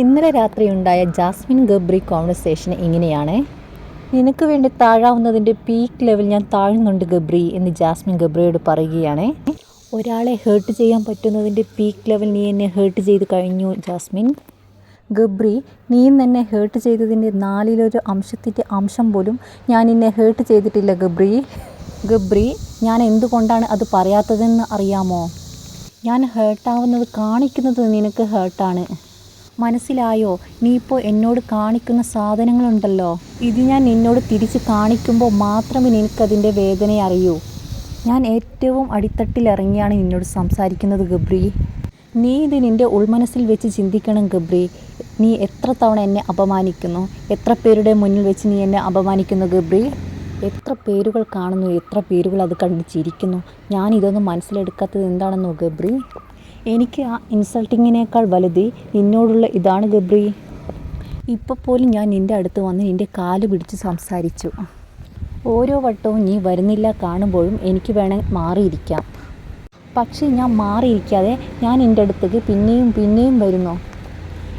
ഇന്നലെ രാത്രി ഉണ്ടായ ജാസ്മിൻ ഗബ്രി കോൺവെർസേഷൻ ഇങ്ങനെയാണ്. നിനക്ക് വേണ്ടി താഴാവുന്നതിന്റെ പീക്ക് ലെവൽ ഞാൻ താഴുന്നുണ്ട് ഗബ്രി എന്ന് ജാസ്മിൻ ഗബ്രിയോട് പറയുകയാണ്. ഒരാളെ ഹേർട്ട് ചെയ്യാൻ പറ്റുന്നതിന്റെ പീക്ക് ലെവൽ നീ എന്നെ ഹേർട്ട് ചെയ്ത് കഴിഞ്ഞു ജാസ്മിൻ. ഗബ്രി നീ എന്നെ ഹേർട്ട് ചെയ്തതിന്റെ നാലിലൊരു അംശത്തിന്റെ അംശം പോലും ഞാൻ നിന്നെ ഹേർട്ട് ചെയ്തിട്ടില്ല ഗബ്രി. ഗബ്രി ഞാൻ എന്തുകൊണ്ടാണ് അത് പറയാത്തതെന്ന് അറിയാമോ? ഞാൻ ഹേർട്ടാവുന്നത് കാണിക്കുന്നത് നിനക്ക് ഹേർട്ടാണ് മനസ്സിലായോ? നീ ഇപ്പോൾ എന്നോട് കാണിക്കുന്ന സാധനങ്ങളുണ്ടല്ലോ. ഇത് ഞാൻ നിന്നോട് തിരിച്ച് കാണിക്കുമ്പോൾ മാത്രമേ നിനക്കതിന്റെ വേദന അറിയൂ. ഞാൻ ഏറ്റവും അടിത്തട്ടിലിറങ്ങിയാണ് നിന്നോട് സംസാരിക്കുന്നത് ഗബ്രി. നീ ഇത് നിന്റെ ഉൾമനസ്സിൽ വെച്ച് ചിന്തിക്കണം ഗബ്രി. നീ എത്ര തവണ എന്നെ അപമാനിക്കുന്നു? എത്ര പേരുടെ മുന്നിൽ വെച്ച് നീ എന്നെ അപമാനിക്കുന്നു ഗബ്രി? എത്ര പേരുകൾ കാണുന്നു? എത്ര പേരുകൾ അത് കണ്ട് ചിരിക്കുന്നു? ഞാൻ ഇതൊന്നും മനസ്സിലെടുക്കാത്തത് എന്താണെന്നോ ഗബ്രി? എനിക്ക് ആ ഇൻസൾട്ടിങ്ങിനേക്കാൾ വലുത് നിന്നോടുള്ള ഇതാണ് ഗബ്രി. ഇപ്പോൾ പോലും ഞാൻ നിന്റെ അടുത്ത് വന്ന് നിന്റെ കാൽ പിടിച്ച് സംസാരിച്ചു. ഓരോ വട്ടവും നീ വരുന്നില്ല കാണുമ്പോഴും എനിക്ക് വേണമെങ്കിൽ മാറിയിരിക്കാം. പക്ഷേ ഞാൻ മാറിയിരിക്കാതെ ഞാൻ എന്റെ അടുത്തേക്ക് പിന്നെയും പിന്നെയും വരുന്നു.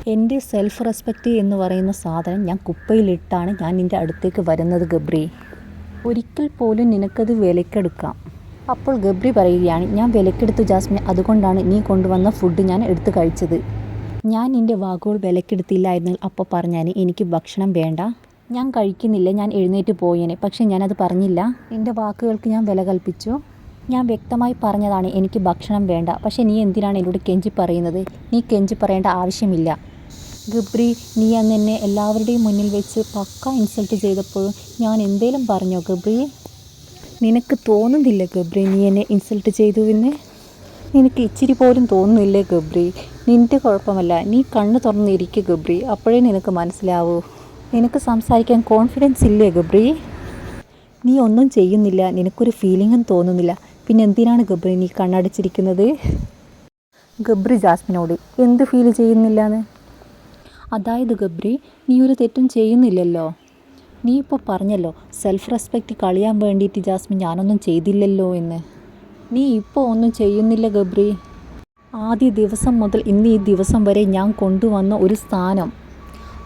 എന്റെ സെൽഫ് റെസ്പെക്റ്റ് എന്ന് പറയുന്ന സാധനം ഞാൻ കുപ്പയിലിട്ടാണ് ഞാൻ നിന്റെ അടുത്തേക്ക് വരുന്നത് ഗബ്രി. ഒരിക്കൽ പോലും നിനക്കത് വിലക്കെടുക്കാം. അപ്പോൾ ഗബ്രി പറയുകയാണ് ഞാൻ വിലക്കെടുത്തു ജാസ്മിൻ അതുകൊണ്ടാണ് നീ കൊണ്ടുവന്ന ഫുഡ് ഞാൻ എടുത്തു കഴിച്ചത്. ഞാൻ നിന്റെ വാക്കുകൾ വിലക്കെടുത്തില്ലായിരുന്നെങ്കിൽ അപ്പോൾ പറഞ്ഞാൽ എനിക്ക് ഭക്ഷണം വേണ്ട. ഞാൻ കഴിക്കുന്നില്ല ഞാൻ എഴുന്നേറ്റ് പോയേനെ. പക്ഷേ ഞാനത് പറഞ്ഞില്ല. എന്റെ വാക്കുകൾക്ക് ഞാൻ വില കൽപ്പിച്ചു. ഞാൻ വ്യക്തമായി പറഞ്ഞതാണ് എനിക്ക് ഭക്ഷണം വേണ്ട. പക്ഷേ നീ എന്തിനാണ് എന്നോട് കെഞ്ചി പറയുന്നത്? നീ കെഞ്ചി പറയേണ്ട ആവശ്യമില്ല. ഗബ്രി നീ അന്ന് എന്നെ എല്ലാവരുടെയും മുന്നിൽ വെച്ച് പക്ക ഇൻസൾട്ട് ചെയ്തപ്പോഴും ഞാൻ എന്തേലും പറഞ്ഞോ ഗബ്രി? നിനക്ക് തോന്നുന്നില്ല ഗബ്രി? നീ എന്നെ ഇൻസൾട്ട് ചെയ്തു പിന്നെ നിനക്ക് ഇച്ചിരി പോലും തോന്നുന്നില്ലേ ഗബ്രി? നിന്റെ കുഴപ്പമല്ല. നീ കണ്ണ് തുറന്നിരിക്കുക ഗബ്രി. അപ്പോഴേ നിനക്ക് മനസ്സിലാവൂ. നിനക്ക് സംസാരിക്കാൻ കോൺഫിഡൻസ് ഇല്ലേ ഗബ്രി? നീ ഒന്നും ചെയ്യുന്നില്ല. നിനക്കൊരു ഫീലിങ്ങും തോന്നുന്നില്ല. പിന്നെ എന്തിനാണ് ഗബ്രി നീ കണ്ണടച്ചിരിക്കുന്നത്? ഗബ്രി ജാസ്മിനോട് എന്ത് ഫീൽ ചെയ്യുന്നില്ലാന്ന്? അതായത് ഗബ്രി നീ ഒരു തെറ്റും ചെയ്യുന്നില്ലല്ലോ. നീ ഇപ്പോൾ പറഞ്ഞല്ലോ സെൽഫ് റെസ്പെക്റ്റ് കളിയാൻ വേണ്ടിയിട്ട് ജാസ്മിൻ ഞാനൊന്നും ചെയ്തില്ലല്ലോ എന്ന്. നീ ഇപ്പോൾ ഒന്നും ചെയ്യുന്നില്ല ഗബ്രി. ആദ്യ ദിവസം മുതൽ ഇന്ന് ഈ ദിവസം വരെ ഞാൻ കൊണ്ടുവന്ന ഒരു സ്ഥാനം.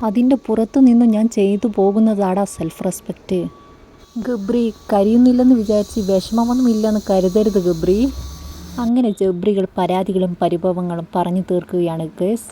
അതിന്റെ പുറത്തു നിന്നും ഞാൻ ചെയ്തു പോകുന്നതാടാ സെൽഫ് റെസ്പെക്റ്റ് ഗബ്രി കരിയുന്നില്ലെന്ന് വിചാരിച്ച് വിഷമമൊന്നും ഇല്ലെന്ന് കരുതരുത് ഗബ്രി. അങ്ങനെ ജബ്രികൾ പരാതികളും പരിഭവങ്ങളും പറഞ്ഞു തീർക്കുകയാണ് ഗേസ്